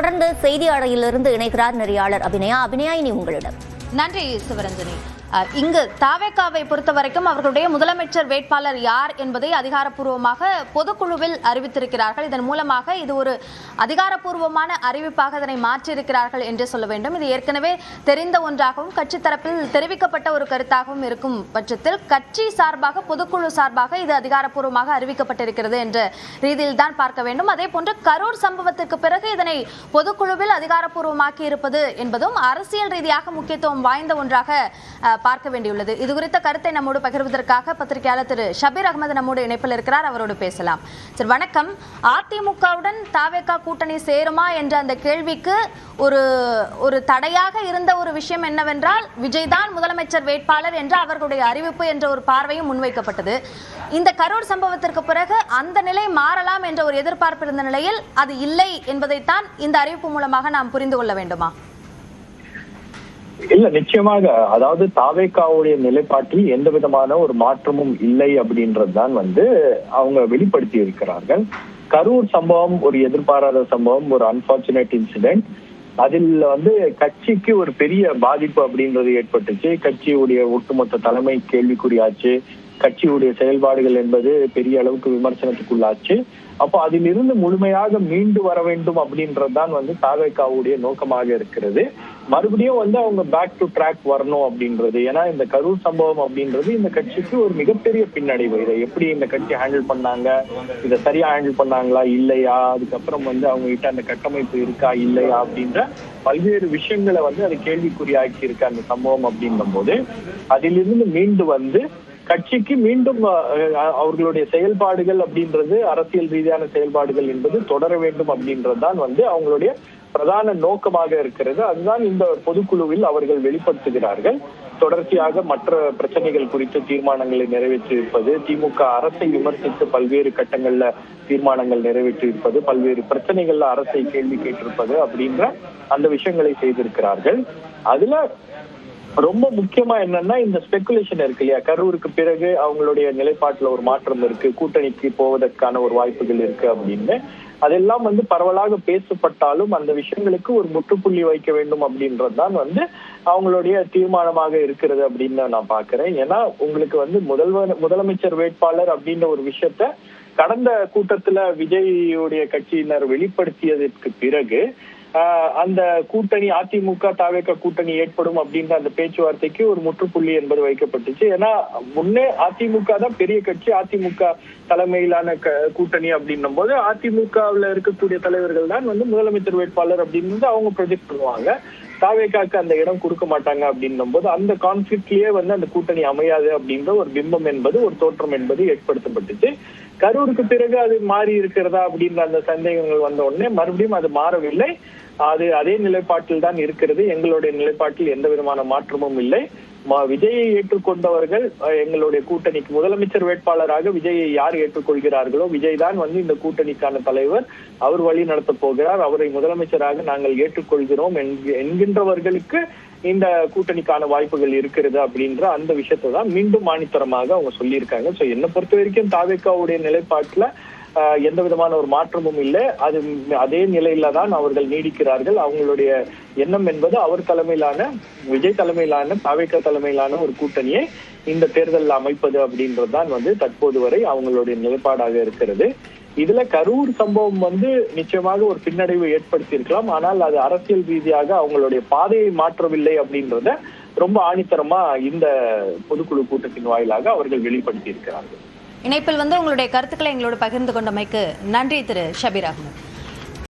தொடர்ந்து செய்தியாளரிலிருந்து இணைகிறார் நெறியாளர் அபிநயா. அபிநயா இனி உங்களிடம். நன்றி சிவரஞ்சனி இங்கு தாவேக்காவை பொறுத்த வரைக்கும் அவர்களுடைய முதலமைச்சர் வேட்பாளர் யார் என்பதை அதிகாரப்பூர்வமாக பொதுக்குழுவில் அறிவித்திருக்கிறார்கள். இதன் மூலமாக இது ஒரு அதிகாரப்பூர்வமான அறிவிப்பாக இதனை மாற்றியிருக்கிறார்கள் என்று சொல்ல வேண்டும். இது ஏற்கனவே தெரிந்த ஒன்றாகவும் கட்சி தரப்பில் தெரிவிக்கப்பட்ட ஒரு கருத்தாகவும் இருக்கும் பட்சத்தில் கட்சி சார்பாக பொதுக்குழு சார்பாக இது அதிகாரப்பூர்வமாக அறிவிக்கப்பட்டிருக்கிறது என்ற ரீதியில் தான் பார்க்க வேண்டும். அதே போன்று கரூர் சம்பவத்திற்கு பிறகு இதனை பொதுக்குழுவில் அதிகாரப்பூர்வமாக்கி இருப்பது என்பதும் அரசியல் ரீதியாக முக்கியத்துவம் வாய்ந்த ஒன்றாக பார்க்க வேண்டியுள்ளது. இது குறித்த கருத்தை நம்மோடு பகிர்வதற்காக பத்திரிகையாளர் திரு ஷபீர் அகமது நம்மோடு இணைப்பில் இருக்கிறார். அவரோடு பேசலாம். சரி வணக்கம். அதிமுகவுடன் தாவேகா கூட்டணி சேருமா என்ற அந்த கேள்விக்கு ஒரு ஒரு தடையாக இருந்த ஒரு விஷயம் என்னவென்றால் விஜய் தான் முதலமைச்சர் வேட்பாளர் என்ற அவர்களுடைய அறிவிப்பு என்ற ஒரு பார்வையும் முன்வைக்கப்பட்டது. இந்த கரூர் சம்பவத்திற்கு பிறகு அந்த நிலை மாறலாம் என்ற ஒரு எதிர்பார்ப்பு இருந்த நிலையில் அது இல்லை என்பதைத்தான் இந்த அறிவிப்பு மூலமாக நாம் புரிந்து கொள்ள வேண்டுமா? இல்ல நிச்சயமாக. அதாவது தாவேக்காவுடைய நிலைப்பாட்டில் எந்த விதமான ஒரு மாற்றமும் இல்லை அப்படின்றதுதான் வந்து அவங்க வெளிப்படுத்தி இருக்கிறார்கள் கரூர் சம்பவம் ஒரு எதிர்பாராத சம்பவம் ஒரு அன்பார்ச்சுனேட் இன்சிடென்ட் அதில் வந்து கட்சிக்கு ஒரு பெரிய பாதிப்பு அப்படின்றது ஏற்பட்டுச்சு. கட்சியுடைய ஒட்டுமொத்த தலைமை கேள்விக்குறியாச்சு. கட்சியுடைய செயல்பாடுகள் என்பது பெரிய அளவுக்கு விமர்சனத்துக்குள்ளாச்சு. அப்போ அதிலிருந்து முழுமையாக மீண்டு வர வேண்டும் அப்படின்றதுதான் வந்து தாவேக்காவுடைய நோக்கமாக இருக்கிறது. மறுபடியும் வந்து அவங்க பேக் டு ட்ராக் வரணும் அப்படின்றது. ஏன்னா இந்த கரூர் சம்பவம் அப்படின்றது இந்த கட்சிக்கு ஒரு மிகப்பெரிய பின்னடைவு. இதை எப்படி இந்த கட்சி ஹேண்டில் பண்ணாங்க? இதை சரியா ஹேண்டில் பண்ணாங்களா? இல்லையா? அதுக்கப்புறம் வந்து அவங்க கிட்ட அந்த கட்டமைப்பு இருக்கா? இல்லையா? அப்படின்ற பல்வேறு விஷயங்களை வந்து அது கேள்விக்குறியாக்கி இருக்கு அந்த சம்பவம் அப்படின்னும் போது அதிலிருந்து மீண்டு வந்து கட்சிக்கு மீண்டும் அவர்களுடைய செயல்பாடுகள் அப்படின்றது அரசியல் ரீதியான செயல்பாடுகள் என்பது தொடர வேண்டும் அப்படின்றது தான் வந்து அவங்களுடைய பிரதான நோக்கமாக இருக்கிறது. அதுதான் இந்த பொதுக்குழுவில் அவர்கள் வெளிப்படுத்துகிறார்கள். தொடர்ச்சியாக மற்ற பிரச்சனைகள் குறித்து தீர்மானங்களை நிறைவேற்றியிருப்பது திமுக அரசை விமர்சித்து பல்வேறு கட்டங்கள்ல தீர்மானங்கள் நிறைவேற்றியிருப்பது பல்வேறு பிரச்சனைகள்ல அரசை கேள்வி கேட்டிருப்பது அப்படின்ற அந்த விஷயங்களை செய்திருக்கிறார்கள். அதுல ரொம்ப முக்கியமா என்னன்னா இந்த ஸ்பெகுலேஷன் இருக்கு இல்லையா? கரூருக்கு பிறகு அவங்களுடைய நிலைப்பாட்டுல ஒரு மாற்றம் இருக்கு. கூட்டணிக்கு போவதற்கான ஒரு வாய்ப்புகள் இருக்கு அப்படின்னு. அதெல்லாம் வந்து பரவலாக பேசப்பட்டாலும் அந்த விஷயங்களுக்கு ஒரு முற்றுப்புள்ளி வைக்க வேண்டும் அப்படின்றதுதான் வந்து அவங்களுடைய தீர்மானமாக இருக்கிறது அப்படின்னு நான் பாக்குறேன் ஏன்னா உங்களுக்கு வந்து முதல்வர் முதலமைச்சர் வேட்பாளர் அப்படின்ற ஒரு விஷயத்த கடந்த கூட்டத்துல விஜயுடைய கட்சியினர் வெளிப்படுத்தியதற்கு பிறகு அந்த கூட்டணி அதிமுக தாவேக கூட்டணி ஏற்படும் அப்படின்ற அந்த பேச்சுவார்த்தைக்கு ஒரு முற்றுப்புள்ளி என்பது வைக்கப்பட்டுச்சு. ஏன்னா முன்னே அதிமுக தான் பெரிய கட்சி அதிமுக தலைமையிலான க- கூட்டணி அப்படின்னும் போது அதிமுகவுல இருக்கக்கூடிய தலைவர்கள் தான் வந்து முதலமைச்சர் வேட்பாளர் அப்படின்னு அவங்க ப்ரொஜெக்ட் பண்ணுவாங்க. தாவேக்காக்கு அந்த இடம் கொடுக்க மாட்டாங்க அப்படின்னும் போது அந்த கான்ஃபிளிக்ட்லயே வந்து அந்த கூட்டணி அமையாது அப்படின்ற ஒரு பிம்பம் என்பது ஒரு தோற்றம் என்பது ஏற்படுத்தப்பட்டுச்சு. கரூருக்கு பிறகு அது மாறி இருக்கிறதா அப்படின்ற அந்த சந்தேகங்கள் வந்த உடனே மறுபடியும் அது மாறவில்லை. அது அதே நிலைப்பாட்டில் தான் இருக்கிறது. எங்களுடைய நிலைப்பாட்டில் எந்த விதமான மாற்றமும் இல்லை. விஜயை ஏற்றுக்கொண்டவர்கள் எங்களுடைய கூட்டணிக்கு முதலமைச்சர் வேட்பாளராக விஜயை யார் ஏற்றுக்கொள்கிறார்களோ விஜய் தான் வந்து இந்த கூட்டணிக்கான தலைவர். அவர் வழி நடத்த போகிறார். அவரை முதலமைச்சராக நாங்கள் ஏற்றுக்கொள்கிறோம் என்கின்றவர்களுக்கு இந்த கூட்டணிக்கான வாய்ப்புகள் இருக்கிறது அப்படின்ற அந்த விஷயத்தை தான் மீண்டும் மானித்தரமாக அவங்க சொல்லியிருக்காங்க. சோ என்னை பொறுத்த வரைக்கும் தாவேக்காவுடைய நிலைப்பாட்டுல எந்த விதமான ஒரு மாற்றமும் இல்லை. அது அதே நிலையில தான் அவர்கள் நீடிக்கிறார்கள். அவங்களுடைய எண்ணம் என்பது அவர் தலைமையிலான விஜய் தலைமையிலான தாவேக்கா தலைமையிலான ஒரு கூட்டணியை இந்த தேர்தலில் அமைப்பது அப்படின்றது தான் வந்து தற்போது வரை அவங்களுடைய நிலைப்பாடாக இருக்கிறது. இதுல கரூர் சம்பவம் வந்து நிச்சயமாக ஒரு பின்னடைவு ஏற்படுத்தியிருக்கலாம். ஆனால் அது அரசியல் ரீதியாக அவங்களுடைய பாதையை மாற்றவில்லை அப்படின்றத ரொம்ப ஆணித்தரமா இந்த பொதுக்குழு கூட்டத்தின் வாயிலாக அவர்கள் வெளிப்படுத்தி இருக்கிறார்கள் இணைப்பில் வந்து உங்களுடைய கருத்துக்களை எங்களோடு பகிர்ந்து கொண்டமைக்கு நன்றி திரு ஷபீர் அகமது